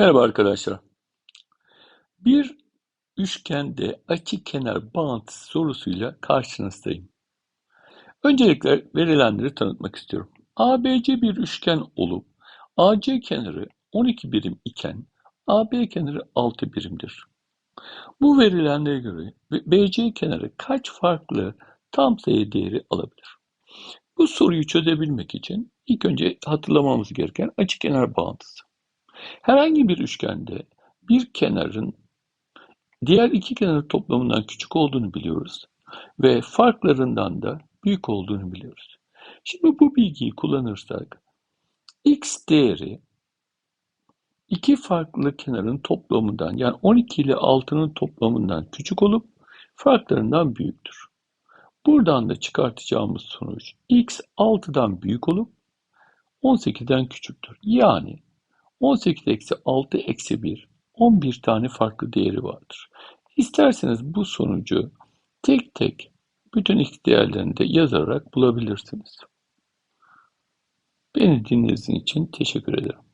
Merhaba arkadaşlar. Bir üçgende açı kenar bağıntısı sorusuyla karşınızdayım. Öncelikle verilenleri tanıtmak istiyorum. ABC bir üçgen olup AC kenarı 12 birim iken AB kenarı 6 birimdir. Bu verilenlere göre BC kenarı kaç farklı tam sayı değeri alabilir? Bu soruyu çözebilmek için ilk önce hatırlamamız gereken açıkenar bağıntısı. Herhangi bir üçgende bir kenarın diğer iki kenarın toplamından küçük olduğunu biliyoruz ve farklarından da büyük olduğunu biliyoruz. Şimdi bu bilgiyi kullanırsak x değeri iki farklı kenarın toplamından yani 12 ile 6'nın toplamından küçük olup farklarından büyüktür. Buradan da çıkartacağımız sonuç x 6'dan büyük olup 18'den küçüktür. Yani 18 eksi 6 eksi 1 11 tane farklı değeri vardır. İsterseniz bu sonucu tek tek bütün x değerlerini de yazarak bulabilirsiniz. Beni dinlediğiniz için teşekkür ederim.